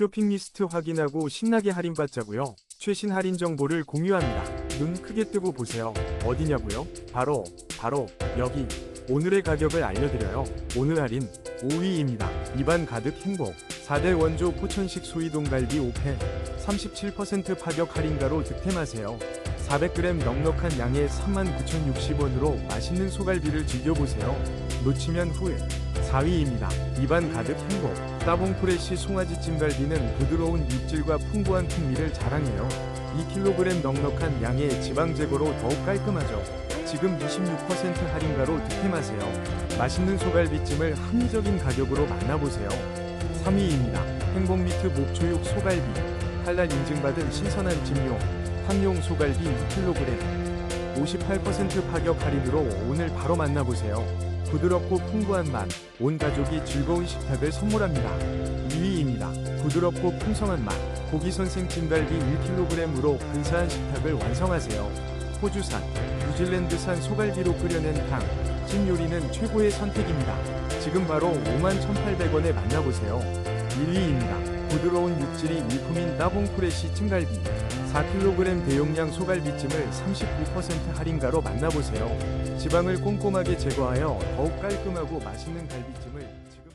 쇼핑 리스트 확인하고 신나게 할인받자고요. 최신 할인 정보를 공유합니다. 눈 크게 뜨고 보세요. 어디냐고요? 바로 바로 여기. 오늘의 가격을 알려드려요. 오늘 할인 5위입니다. 입안 가득 행복. 4대 원조 포천식 소이동갈비 5패 37% 파격 할인가로 득템하세요. 400g 넉넉한 양에 39,060원으로 맛있는 소갈비를 즐겨보세요. 놓치면 후회. 4위입니다. 입안 가득 행복. 따봉 프레쉬 송아지 찜갈비는 부드러운 육질과 풍부한 풍미를 자랑해요. 2kg 넉넉한 양의 지방 제거로 더욱 깔끔하죠. 지금 26% 할인가로 득템하세요. 맛있는 소갈비찜을 합리적인 가격으로 만나보세요. 3위입니다. 행복미트 목초육 소갈비. 할랄 인증받은 신선한 찜용. 탕용 소갈비 2kg. 58% 파격 할인으로 오늘 바로 만나보세요. 부드럽고 풍부한 맛, 온 가족이 즐거운 식탁을 선물합니다. 2위입니다. 부드럽고 풍성한 맛, 고기 선생 찜갈비 1kg으로 근사한 식탁을 완성하세요. 호주산, 뉴질랜드산 소갈비로 끓여낸 탕, 찜 요리는 최고의 선택입니다. 지금 바로 51,800원에 만나보세요. 1위입니다. 부드러운 육질이 일품인 따봉 프레시 찜갈비. 4kg 대용량 소갈비찜을 39% 할인가로 만나보세요. 지방을 꼼꼼하게 제거하여 더욱 깔끔하고 맛있는 갈비찜을 지금